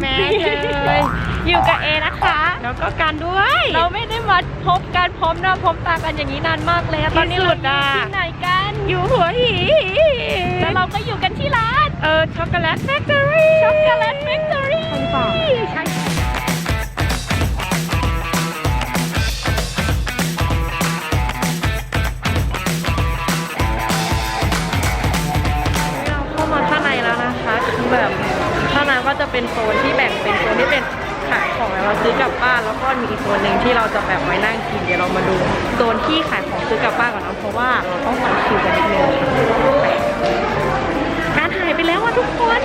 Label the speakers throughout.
Speaker 1: แมสเลยอยู่กับเอนะคะ
Speaker 2: แล้วก็การด้วย
Speaker 1: เราไม่ได้มาพบกันพบหน้าพบตากันอย่างนี้นานมากเลยอะตอนนี้
Speaker 2: ที่สุ
Speaker 1: เรา
Speaker 2: ด
Speaker 1: อยู่
Speaker 2: อะ
Speaker 1: ที่ไหนกัน
Speaker 2: อยู่หัวหิน
Speaker 1: แล้วเราก็อยู่กันที่ร้าน
Speaker 2: เออช็อกโกแลตแฟคทอรี่
Speaker 1: ช็อกโกแลตแฟคทอรี่ใช่ เป็นโซนที่แบ่งเป็นโซนที่เป็นขายของแล้วเราซื้อกลับบ้านแล้วก็มีอีกโซนหนึ่งที่เราจะแบบไว้นั่งกินเดี๋ยวเรามาดูโซนที่ขายของซื้อกลับบ้านก่อนนะเพราะว่าเราต้องต่อคิวกันนิดนึงค่ะการหายไปแล้วอะทุกคน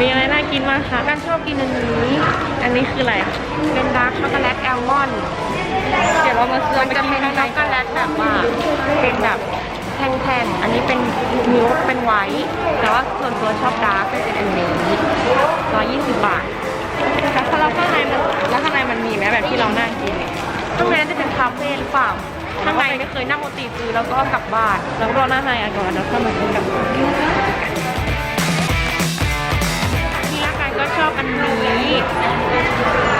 Speaker 1: มีอะไรน่ากินบ้างคะการชอบกินอันนี้ อันนี้คืออะไรอะเป็นดาร์กช็อกโกแลตแอลมอนด์ เดี๋ยวเรามาซื้อมันจะเป็นช็อกโกแลตแบบว่า เป็นแบบแท่งๆ อันนี้เป็นมิลค์เป็นไวท์แต่ว่าส่วนตัวชอบดาร์กก็เป็นอันนี้ร้อยยี่สิบบาทแล้วข้างในมันแล้วข้างในมันมีไหมแบบที่เรานั่งกินเนี่ยข้างในจะเป็นคาเฟ่หรือเปล่าข้างในไม่เคยนั่งโมตีซื้อแล้วก็กลับบ้านแล้วรอหน้าในอะก่อนแล้วค่อยมาซื้อกลับบ้านที่ละกันก็ชอบอันนี้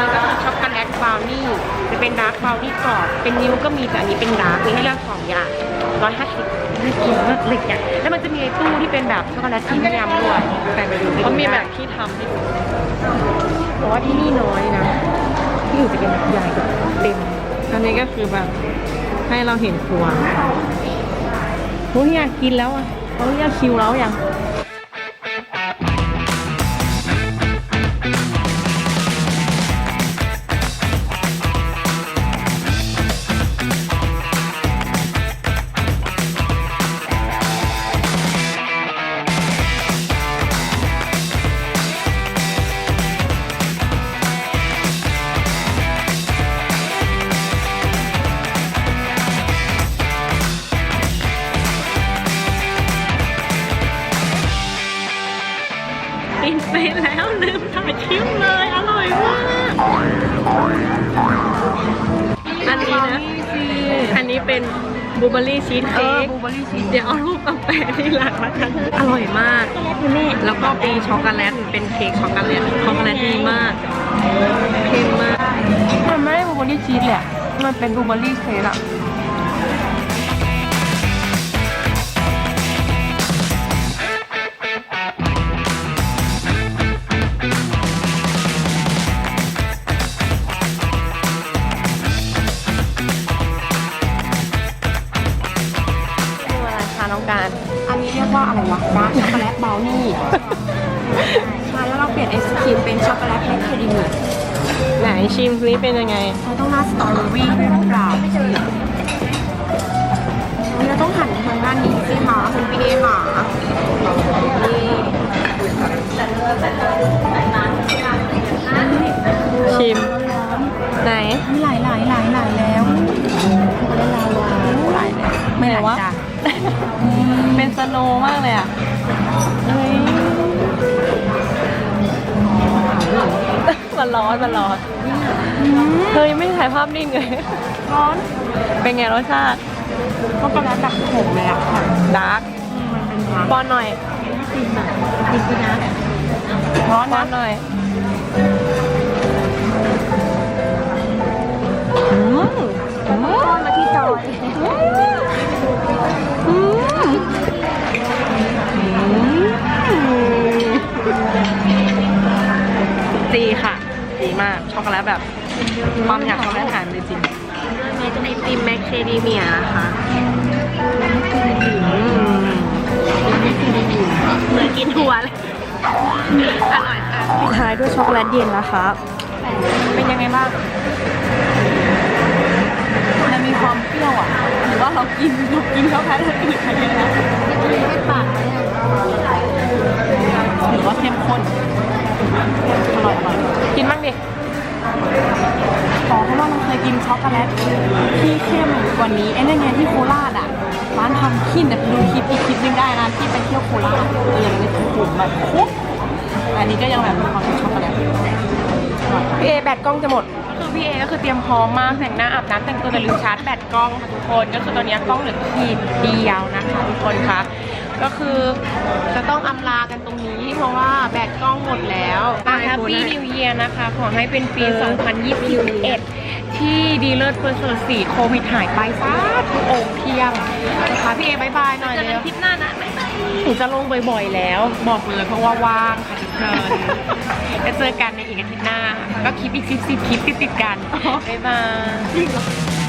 Speaker 1: อันนี้ก็คือช็อกโกแลตบราวนี่จะเป็นดาร์กบราวนี่กรอบเป็นนิ้วก็มีแต่อันนี้เป็นดาร์กมีให้เลือกสองอย่างร้อยห้าสิบน่ากินมากเลยอะแล้วมันจะมีไอ้ตู้ที่เป็นแบบช็อกโกแลตพรีเมียมด้วยแต่ไปดูเขามีแบบที่ทำให้ดูแต่ว่าที่นี่น้อยนะ ที่อื่นจะเป็นแบบใหญ่แบบเต็ม
Speaker 2: อันนี้ก็คือแบบให้เราเห็นครัว
Speaker 1: โอ้ยอยากกินแล้วอะเขาเรียกคิวแล้วยัง
Speaker 2: กินไปแล้วลืมถ่ายคลิปเลย อร่อยมาก อันนี้นะ อันนี้เป็นบลูเบอร์รี่ชีส
Speaker 1: เอ
Speaker 2: เค้
Speaker 1: อกบลูเบอร์รี่ชีส
Speaker 2: เดี๋ยวเอารูปมาแปะที่หลังละกันอร่อยมาก แล้วก็มีช็อกโกแลตเป็นเค้กช็อกโกแลตช็อกโกแลตดีมากเค็มมาก
Speaker 1: มันไม่ได้บลูเบอร์รี่ชีสเลยอะมันเป็นบลูเบอร์รี่เค้กอะ
Speaker 3: วะดาร์กช็อกโกแลตบราวนี่ใช่แล้วเราเปลี่ยนไอศครีมเป็นช็อกโกแลตแมคเคเดเมีย
Speaker 2: ไหนชิมนี้เป็นยังไง
Speaker 3: เราต้องราดสตรอเบอรี่ด้วยหรือเปล่าเจอเราต้องหันทางด้านนี้สิคะคุณพี่เอค่ะ
Speaker 2: ชิม ไหน
Speaker 3: มีหลายหลายหลายหลายแล้วช็อกโกแลตลาวาหลายแล้วไม่ไหลจ้ะ
Speaker 2: เป็นสโนว์มากเลยอะเฮ้ยมันร้อนมันร้อนเฮ้ยไม่ถ่ายภาพนิ่งเลย
Speaker 3: ร้อน
Speaker 2: เป็นไงรสชาติ
Speaker 3: ช็อกโกแลตแบบขมเลยอะค่ะ
Speaker 2: ดาร์ก
Speaker 3: มันเป็นร้อน
Speaker 2: ป้อนหน่อย
Speaker 3: จริงอะจริงๆนะร้อน
Speaker 2: ป้อ
Speaker 3: นะ
Speaker 2: นหน่อย
Speaker 3: อืมอืม
Speaker 2: ดีมาก ช็อกโกแลตแบบความอยากช็อกโกแลตหายไปเลยจริง
Speaker 3: เมจิไอติมแมคเคเดเมียนะคะ
Speaker 2: เหมือนกินถั่วเลยอร่อยค่ะ
Speaker 1: ปิดท้ายด้วยช็อกโกแลตเย็นนะคะเป็นยังไงบ้าง
Speaker 3: มันมีความเปรี้ยวอะหรือว่าเรากินเรากินช็อกโกแลตอื่นไปแล้วไม่ปากเลยหรือว่าเข้มข้น อร่อยอร่อย
Speaker 1: กินบ้างดิ
Speaker 3: ขอเพราะว่าเราเคยกินช็อกโกแลตที่เข้มกว่านี้ไอ้นั่นไงที่โคราชอะร้านทำขี้แต่ดูคลิปอีกคลิปหนึงได้นะที่ไปเที่ยวโคราชเออยังไม่ถึงผมแบบคุกแต่อันนี้ก็ยังแบบมีความเป็นช็อกโกแลตอร่อย
Speaker 1: พี่เอแบตกล้องจะหมดคือพี่เอก็คือเตรียมพร้อมมากแต่งหน้าอาบน้ำแต่งตัวแต่ลืมชาร์จแบตกล้องค่ะทุกคนก็คือตอนนี้กล้องเหลือขีดเดียวนะคะทุกคนคะ ก็คือจะต้องอำลากันตรงนี้ เพราะว่าแบตกล้องหมดแล้วแฮปปี้นิวเยียร์นะคะ ขอให้เป็นปี 2021 ที่ดีเลิศเฟิร์สสีโควิดหายไปซะทุกองค์เพียงนะคะพี่เอบายบายหน่อย
Speaker 2: เจอ
Speaker 1: เล
Speaker 2: กัน
Speaker 1: ย
Speaker 2: คลิปหน้านะบ๊ายบาย
Speaker 1: ถึงจะลงบ่อยๆแล้ว บอกเลยเพราะว่าว่างค่ะทุกคนจะเจอกันในอีกอาทิตย์หน้า ก็คลิปอีกสิบสิบคลิปติดๆกันบ๊ายบาย